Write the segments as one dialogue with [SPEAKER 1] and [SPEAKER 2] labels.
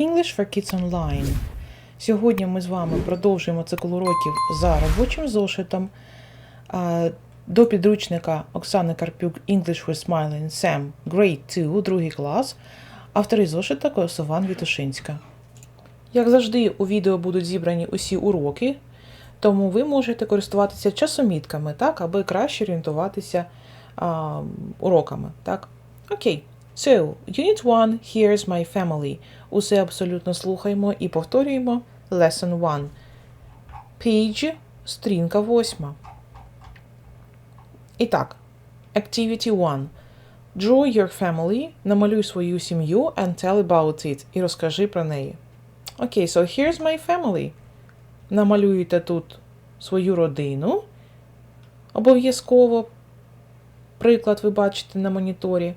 [SPEAKER 1] English for Kids Online. Сьогодні ми з вами продовжуємо цикл уроків за робочим зошитом до підручника Оксани Карпюк English for Smiling Sam Grade 2, другий клас, автори зошита Косован Вітушинська. Як завжди, у відео будуть зібрані усі уроки, тому ви можете користуватися часомітками, так, аби краще орієнтуватися а, уроками. Так? Окей. So, Unit 1, Here's My Family. Усе абсолютно слухаємо і повторюємо. Lesson 1. Page, стрінка 8. І так, Activity 1. Draw your family. Намалюй свою сім'ю and tell about it. І розкажи про неї. Окей, so here's my family. Намалюєте тут свою родину. Обов'язково. Приклад ви бачите на моніторі.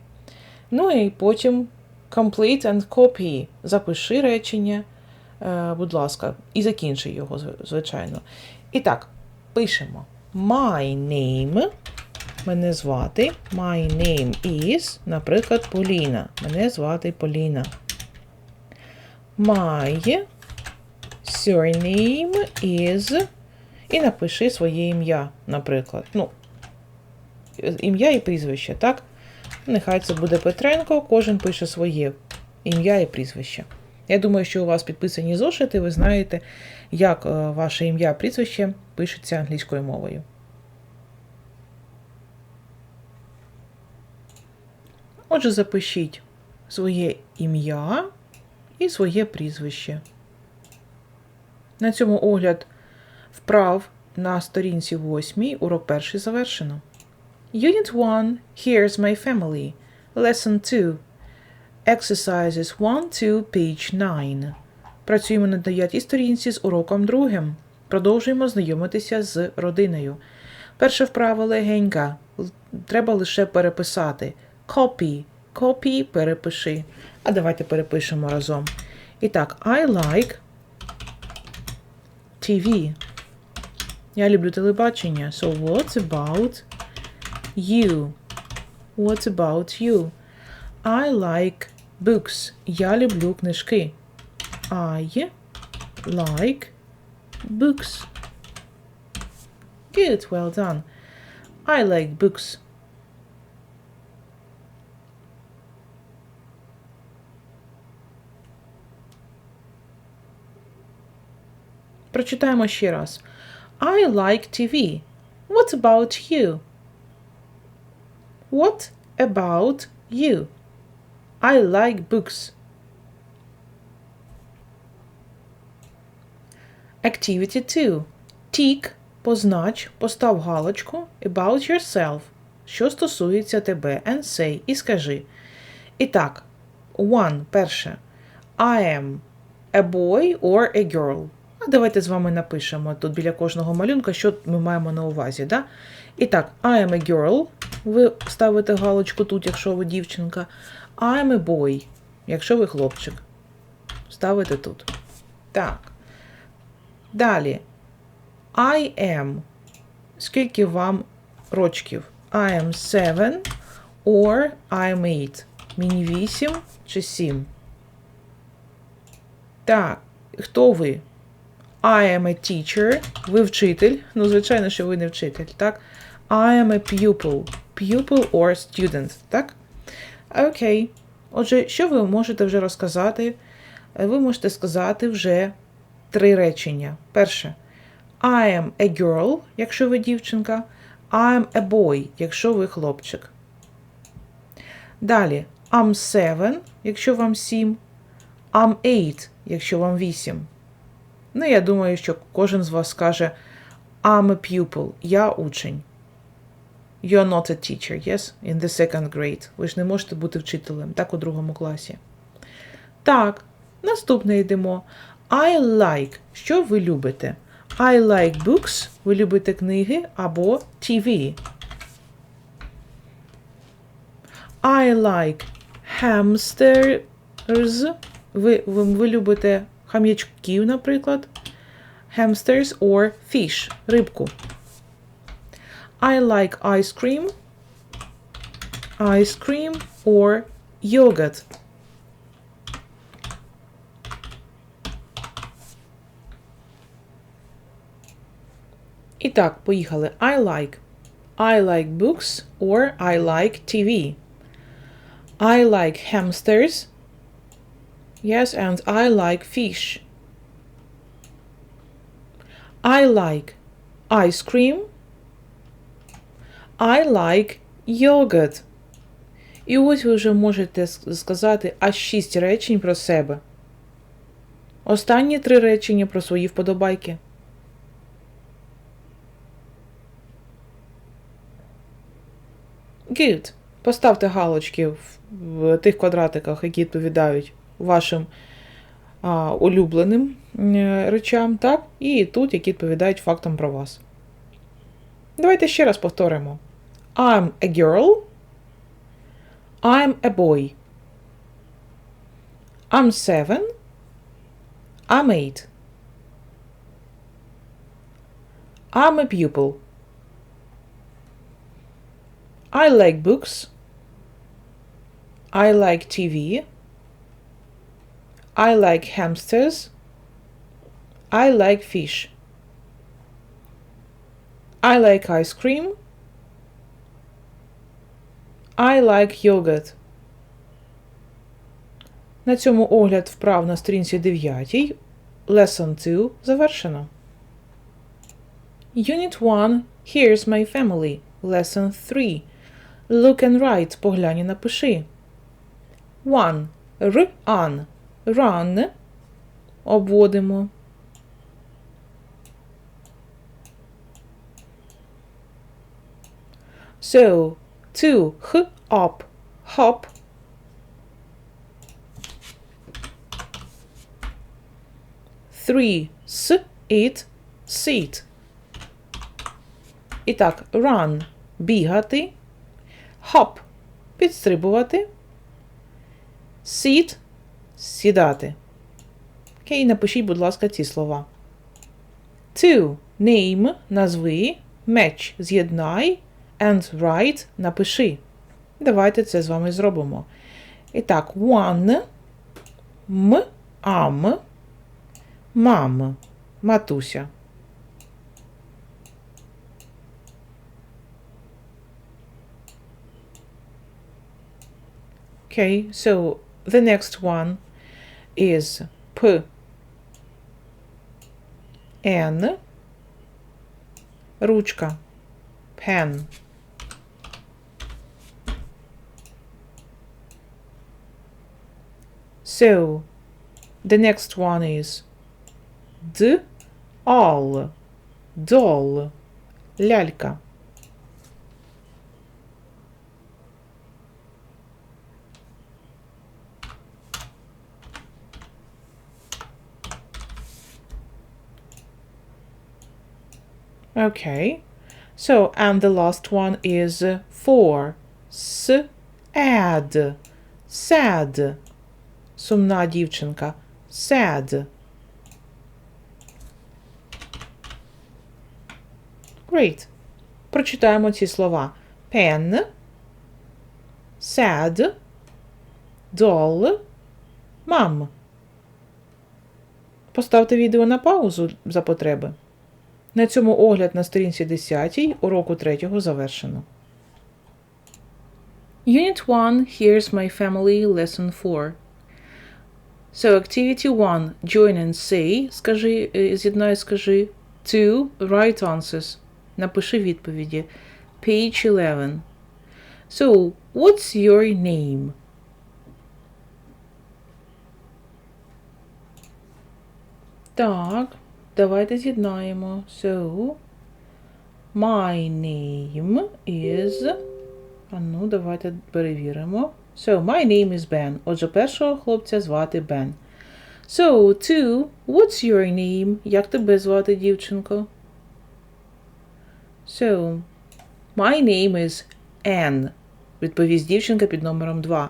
[SPEAKER 1] Ну і потім complete and copy. Запиши речення, е, будь ласка, і закінчи його, звичайно. І так, пишемо. My name. Мене звати. My name is, наприклад, Поліна. Мене звати Поліна. My surname is. І напиши своє ім'я, наприклад. Ну, ім'я і прізвище, так? Нехай це буде Петренко, кожен пише своє ім'я і прізвище. Я думаю, що у вас підписані зошити, ви знаєте, як е, ваше ім'я прізвище пишеться англійською мовою. Отже, запишіть своє ім'я і своє прізвище. На цьому огляд вправ на сторінці 8 урок перший завершено. Unit 1 Here's My Family. Lesson 2. Exercises 1 to page 9. Працюємо на 9 сторінці з уроком другим. Продовжуємо знайомитися з родиною. Перше вправо легенька. Треба лише переписати. Copy. Copy перепиши. А давайте перепишемо разом. І так, I like TV. Я люблю телебачення. So what's about You. What about you? I like books. Я люблю книжки. I like books. Good, well done. I like books. Прочитаємо ще раз. I like TV. What about you? What about you? I like books. Activity 2. Tick, познач, постав галочку about yourself, що стосується тебе, and say, і скажи. І так, one, перше. I am a boy or a girl. А давайте з вами напишемо тут біля кожного малюнка, що ми маємо на увазі. Да? І так, I am a girl. Ви ставите галочку тут, якщо ви дівчинка. I am a boy, якщо ви хлопчик. Ставите тут. Так. Далі. I am. Скільки вам рочків? I am seven or I am eight. Мені вісім чи сім. Так. Хто ви? I am a teacher. Ви вчитель. Ну, звичайно, що ви не вчитель, так? I am a pupil. Pupil or student, так? Окей. Отже, що ви можете вже розказати? Е, Ви можете сказати вже три речення. Перше. I am a girl, якщо ви дівчинка. I am a boy, якщо ви хлопчик. Далі. I'm seven, якщо вам сім. I'm eight, якщо вам вісім. Ну, я думаю, що кожен з вас скаже I'm a pupil, я учень. You're not a teacher, yes? In the second grade. Ви ж не можете бути вчителем, так у другому класі. Так, наступне йдемо. I like. Що ви любите? I like books. Ви любите книги або TV. I like hamsters. Ви, ви, ви любите хам'ячків, наприклад. Hamsters or fish. Рибку. I like ice cream, ice cream or yogurt. Итак, так, поїхали. I like. I like books or I like TV. I like hamsters. Yes, and I like fish. I like ice cream. I like yogurt. І ось ви вже можете сказати аж шість речень про себе. Останні три речення про свої вподобайки. Good. Поставте галочки в, в тих квадратиках, які відповідають вашим а, улюбленим е, речам, так? І тут, які відповідають фактам про вас. Давайте ще раз повторимо. I'm a girl. I'm a boy. I'm seven. I'm eight. I'm a pupil. I like books. I like TV. I like hamsters. I like fish. I like ice cream. I like yogurt. На цьому огляд вправ на сторінці 9. Lesson 2 завершено. Unit 1. Here's my family. Lesson 3. Look and write. Поглянь і напиши. 1. Run. Run. Обводимо. So, 2. H. Up. Hop. Three. S. It. Sit. І так, run бігати, hop підстрибувати, sit сідати. Окей, напишіть, будь ласка, ці слова. To name назви, match з'єднай, and write напиши. Давайте це з вами зробимо. І так, one, м, ам, мам, матуся. Okay, so the next one is P N ручка pen So the next one is D all doll лялька Okay. So, and the last one is for. S add. Sad. Сумна дівчинка. Sad. Great. Прочитаємо ці слова. Pen. Sad. Doll. Mom. Поставте відео на паузу за потреби. На цьому огляд на сторінці 10 уроку 3 завершено. Unit 1 Here's My Family Lesson 4. So, activity 1. Join and say. Скажи, з'єднай, скажи. 2. Write answers. Напиши відповіді. Page 11. So, what's your name? Так. Давайте з'єднаємо. So, my name is. А ну, давайте перевіримо. So, my name is Ben. Отже, першого хлопця звати Бен. So, two, what's your name? Як тебе звати, дівчинко? So, my name is Anne. Відповість дівчинка під номером 2.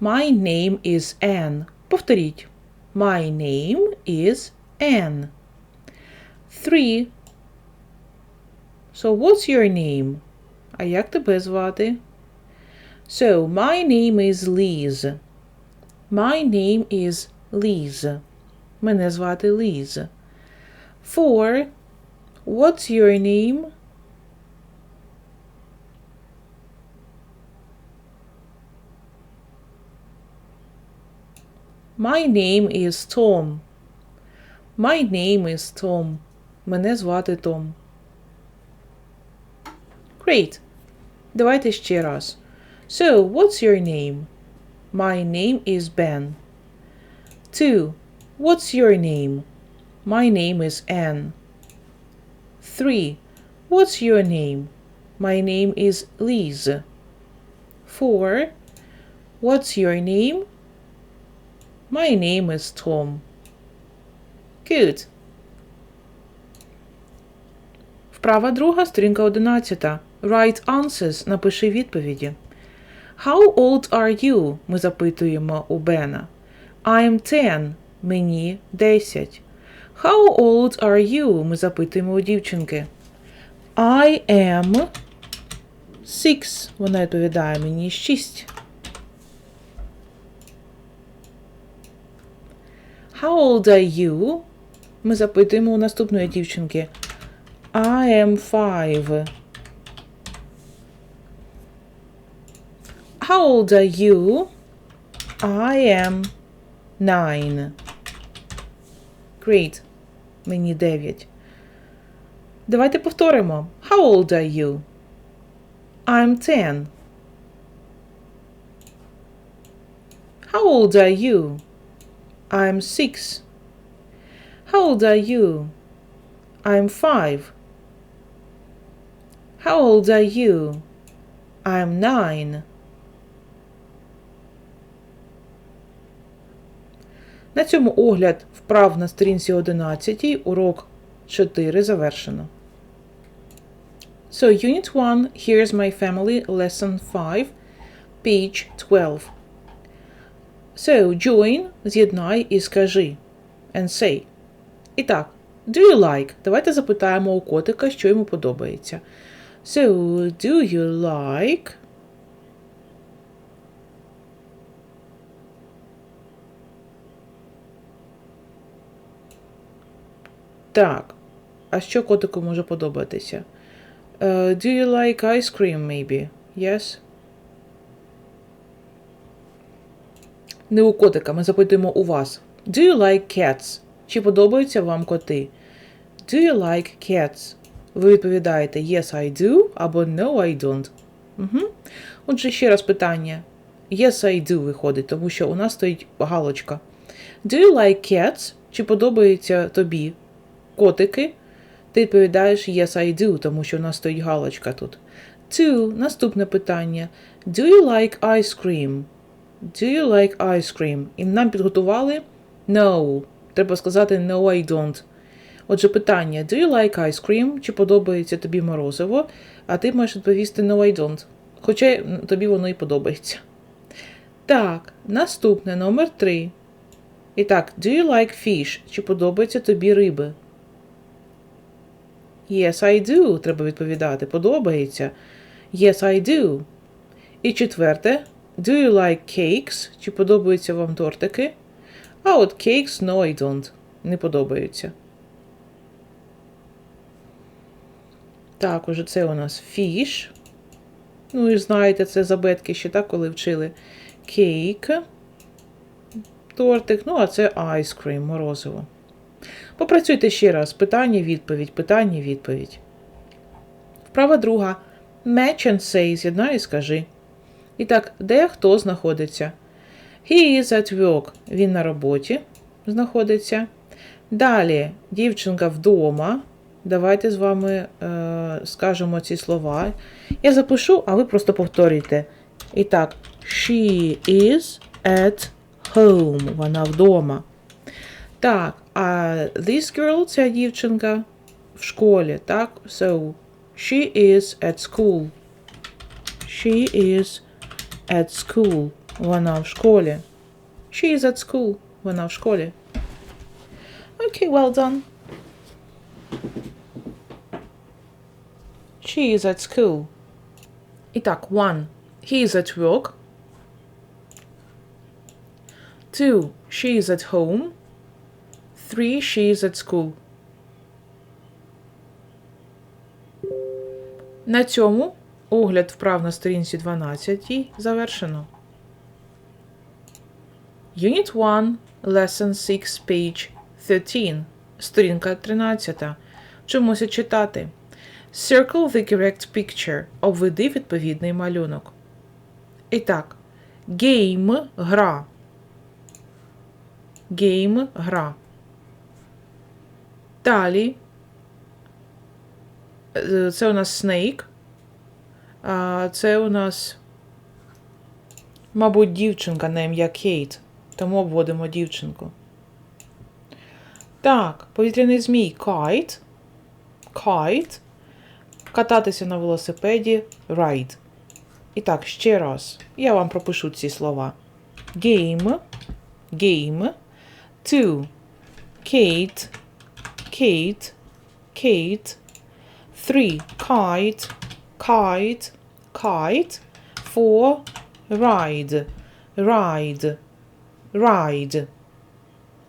[SPEAKER 1] My name is Anne. Повторіть. My name is Anne. Three. So, what's your name? А як тебе звати? So, my name is Liz. My name is Liz. Мене звати Liz. Four. What's your name? My name is Tom. My name is Tom. Мене звати Том. Great. Давайте ще раз. So, what's your name? My name is Ben. 2. What's your name? My name is Anne. 3. What's your name? My name is Liz. 4. What's your name? My name is Tom. Good. Вправа друга, сторінка 11. Write answers. Напиши відповіді. How old are you? Ми запитуємо у Бена. I'm 10. Мені 10. How old are you? Ми запитуємо у дівчинки. I am 6. Вона відповідає мені 6. How old are you? Ми запитуємо у наступної дівчинки. I am five. How old are you? I am nine. Great. Мені дев'ять. Давайте повторимо. How old are you? I'm ten. How old are you? I'm six. How old are you? I'm five. How old are you? I'm nine. На цьому огляд вправ на сторінці 11 урок 4 завершено. So, Unit 1, Here's My Family, Lesson 5, page 12. So, join, з'єднай і скажи. And say. І так, do you like? Давайте запитаємо у котика, що йому подобається. So, do you like? Так. А що котику може подобатися? Uh, do you like ice cream, maybe? Yes? Не у котика, ми запитуємо у вас. Do you like cats? Чи подобаються вам коти? Do you like cats? Ви відповідаєте Yes, I do або No, I don't. Угу. Отже, ще раз питання. Yes, I do виходить, тому що у нас стоїть галочка. Do you like cats? Чи подобаються тобі котики? Ти відповідаєш Yes, I do, тому що у нас стоїть галочка тут. Two. Наступне питання. Do you like ice cream? Do you like ice cream? І нам підготували No. Треба сказати No, I don't. Отже, питання: Do you like ice cream? Чи подобається тобі морозиво? А ти маєш відповісти No, I don't. Хоча тобі воно і подобається. Так, наступне номер 3. І так, do you like fish? Чи подобається тобі риби? Yes, I do. Треба відповідати. Подобається. Yes, I do. І четверте. Do you like cakes? Чи подобаються вам тортики? А от cakes, no, I don't. Не подобаються. Так, уже це у нас fish. Ну, і знаєте, це забетки ще так, коли вчили. Кейк. Тортик. Ну, а це ice cream, морозиво. Попрацюйте ще раз. Питання, відповідь, питання, відповідь. Вправа друга. Match and say. З'єднай і скажи. І так, де хто знаходиться? He is at work. Він на роботі знаходиться. Далі дівчинка вдома. Давайте з вами е, скажемо ці слова. Я запишу, а ви просто повторюйте. І так, she is at home. Вона вдома. Так, this girl, ця дівчинка в школі, так? So, she is at school. She is at school. Вона в школі. She is at school. Вона в школі. Okay, well done. She is at school. І так, one. He is at work. Two. She is at home. Three. She at school. На цьому огляд вправ на сторінці 12 завершено. Unit 1, Lesson 6, page 13. Сторінка 13. Вчимося читати. Circle the correct picture. Обведи відповідний малюнок. І так. Game – гра. Game – гра. Далі. Е, Це у нас Snake. А це у нас, мабуть, дівчинка на ім'я Кейт. Тому обводимо дівчинку. Так, повітряний змій Kite. Kite. Кататися на велосипеді ride. І так, ще раз. Я вам пропишу ці слова. Game. Game. Two. Kate. Kate. Kate. Three. Kite. Kite. Kite. Four. Ride. Ride. Ride.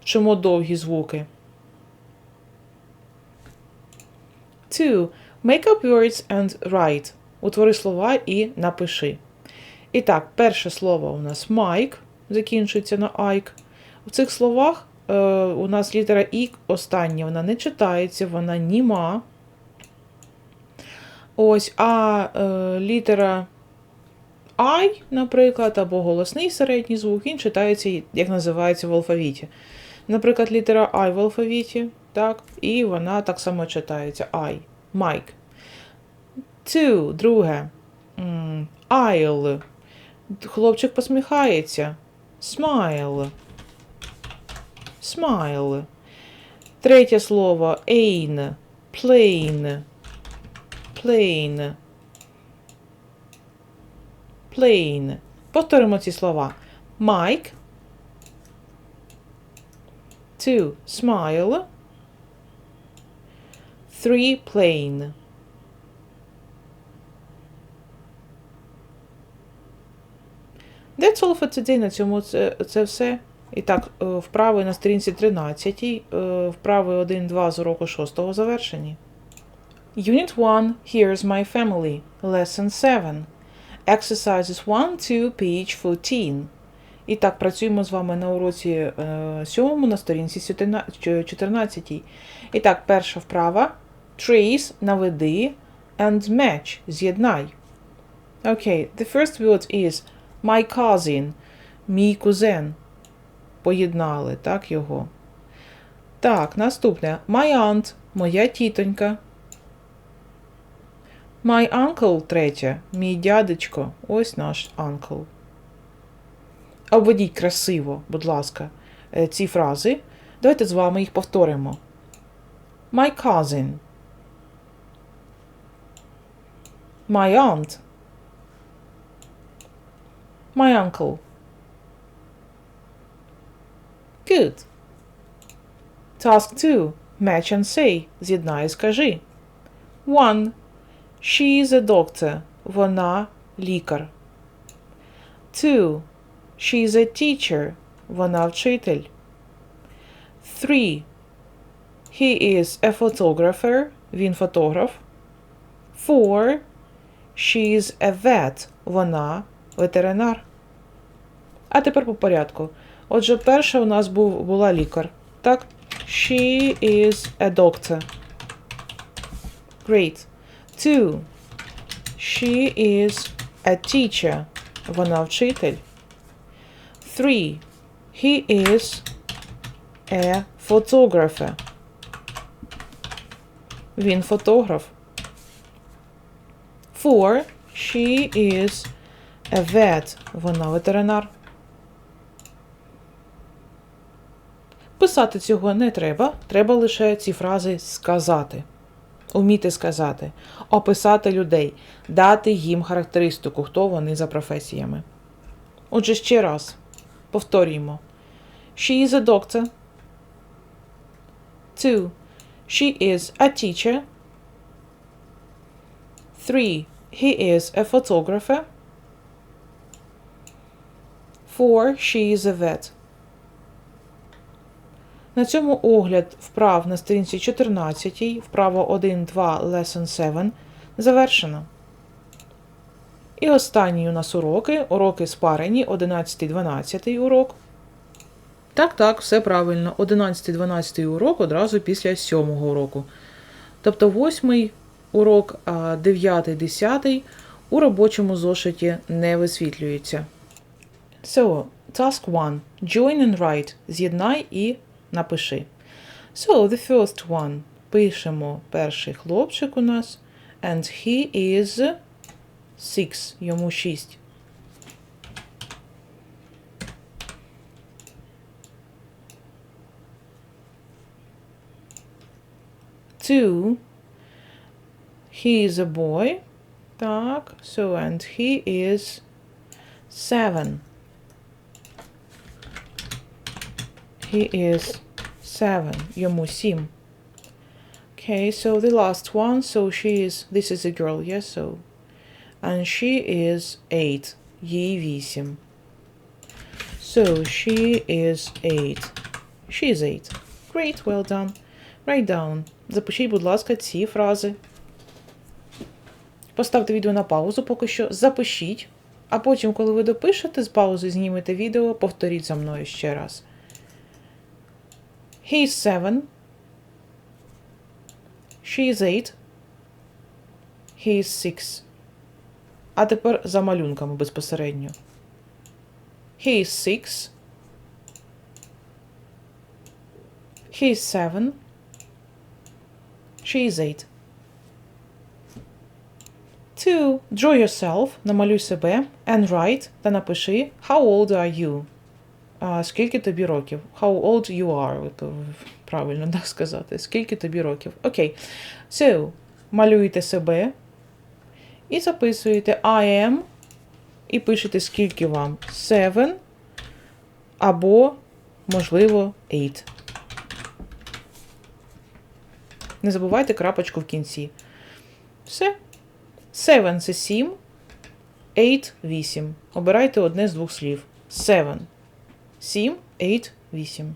[SPEAKER 1] Чому довгі звуки? Two. Make up words and write. Утвори слова і напиши. І так, перше слово у нас Майк, закінчується на айк. У цих словах у нас літера І остання, вона не читається, вона німа. Ось, а е, літера I, наприклад, або голосний середній звук, він читається, як називається в алфавіті. Наприклад, літера I в алфавіті, так, і вона так само читається I. Майк. Two, друге. I'll. Хлопчик посміхається. Smile. Smile. Третє слово ain. Plain. Plain. Plain. Повторимо ці слова. Mike. Two. Smile. Three. Plain. That's all for today. На цьому це, це все. І так, е, вправи на сторінці 13, е, вправи 1-2 з уроку 6 завершені. Unit 1. Here's my family. Lesson 7. Exercises 1 2, page 14. І так, працюємо з вами на уроці е, 7 на сторінці 14. І так, перша вправа. Trace, наведи, and match, з'єднай. Okay, the first word is my cousin, мій кузен. Поєднали, так, його. Так, наступне. My aunt, моя тітонька. My uncle, третє. Мій дядечко. Ось наш uncle. Обведіть красиво, будь ласка, е, ці фрази. Давайте з вами їх повторимо. My cousin. My aunt. My uncle. Good. Task 2. Match and say. З'єднай і скажи. 1. She is a doctor. Вона лікар. 2. She is a teacher. Вона вчитель. 3. He is a photographer. Він фотограф. 4. She is a vet. Вона ветеринар. А тепер по порядку. Отже, перша у нас був, була лікар. Так? She is a doctor. Great. Two. She is a teacher. Вона вчитель. Three. He is a photographer. Він фотограф. Four. She is a vet. Вона ветеринар. Писати цього не треба, треба лише ці фрази сказати. Уміти сказати, описати людей, дати їм характеристику, хто вони за професіями. Отже, ще раз повторюємо. She is a doctor. Two. She is a teacher. Three. He is a photographer. Four. She is a vet. На цьому огляд вправ на сторінці 14, вправа 1, 2, lesson 7 Завершено. І останній у нас уроки. Уроки спарені, 11-12 урок. Так, так, все правильно. 11-12 урок одразу після 7 уроку. Тобто 8 урок, 9-10 у робочому зошиті не висвітлюється. So, task 1. Join and write. З'єднай і напиши. So, the first one. Пишемо перший хлопчик у нас. And he is six. Йому 6. Two. He is a boy. Так, so and he is seven. He is seven. Йому сім. Okay, so the last one, so she is, this is a girl, yes, so. And she is eight. Їй вісім. So she is eight. She is eight. Great, well done. Write down. Запишіть, будь ласка, ці фрази. Поставте відео на паузу поки що. Запишіть. А потім, коли ви допишете з паузи, знімете відео, повторіть за мною ще раз. He is seven. She is eight. He is six. А тепер за малюнками безпосередньо. He is six. He is seven. She is eight. Two. Draw yourself. Намалюй себе. And write. Та напиши. How old are you? А, скільки тобі років? How old you are. От, Правильно так сказати. Скільки тобі років? Окей. So, малюєте себе. І записуєте I am. І пишете, скільки вам. Seven. Або, можливо, eight. Не забувайте крапочку в кінці. Все. Seven – це 7. Eight – 8. Обирайте одне з двох слів. Seven. 7, 8, 8.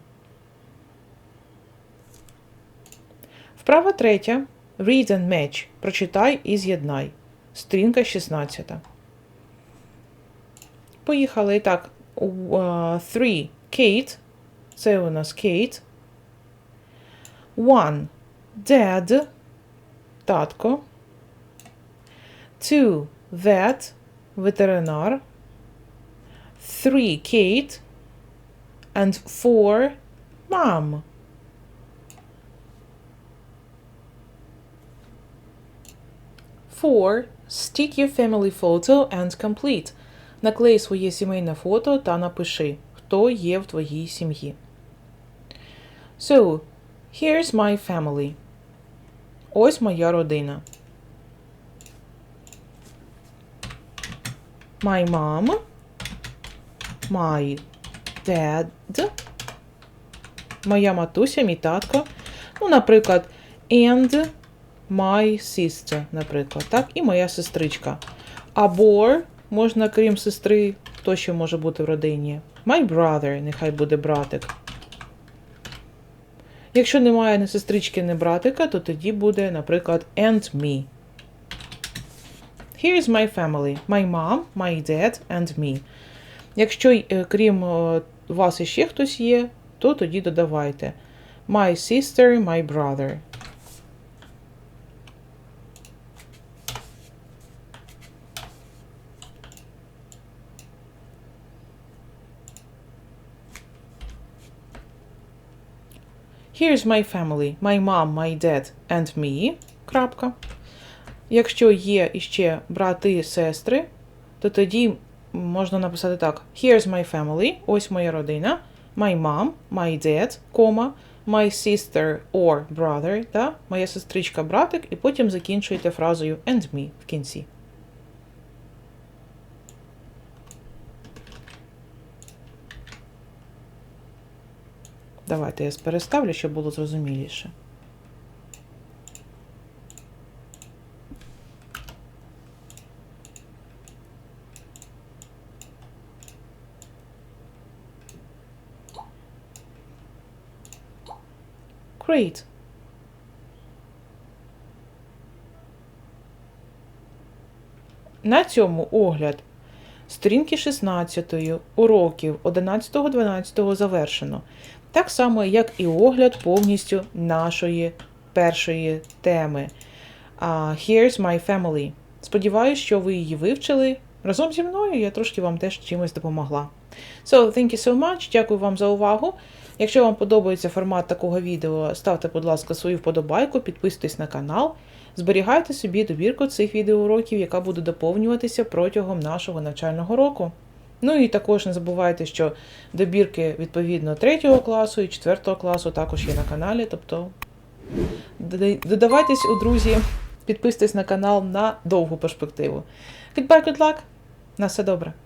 [SPEAKER 1] Вправа третя. Read and match. Прочитай і з'єднай. Сторінка 16. Поїхали. І так. Uh, three. Kate. Це у нас Kate. One. Dad. Татко. Two. Vet. Ветеринар. Three. Kate. And four. Mom. Four. Stick your family photo and complete. Наклей своє сімейне фото та напиши, хто є в твоїй сім'ї. So, here's my family. Ось моя родина. My mom. My dad. Моя матуся, мій татко. Ну, наприклад, and my sister, наприклад, так, і моя сестричка. Або можна, крім сестри, хто ще може бути в родині? My brother, нехай буде братик. Якщо немає ні сестрички, ні братика, то тоді буде, наприклад, and me. Here's my family. My mom, my dad and me. Якщо, крім вас іще хтось є, то тоді додавайте. My sister, my brother. Here's my family. My mom, my dad and me. Крапка. Якщо є іще брати сестри, то тоді можна написати так: Here's my family. Ось моя родина. My mom, my dad, кома, my sister or brother, та моя сестричка, братик, і потім закінчуєте фразою and me в кінці. Давайте я переставлю, щоб було зрозуміліше. Great. На цьому огляд сторінки 16 уроків 11-12 завершено. Так само, як і огляд повністю нашої першої теми. А, Here's My Family. Сподіваюсь, що ви її вивчили. Разом зі мною я трошки вам теж чимось допомогла. So, thank you so much. Дякую вам за увагу. Якщо вам подобається формат такого відео, ставте, будь ласка, свою вподобайку, підписуйтесь на канал. Зберігайте собі добірку цих відеоуроків, яка буде доповнюватися протягом нашого навчального року. Ну і також не забувайте, що добірки відповідно 3 класу і 4 класу також є на каналі. Тобто додавайтесь у друзі, підписуйтесь на канал на довгу перспективу. Goodbye, good luck! На все добре!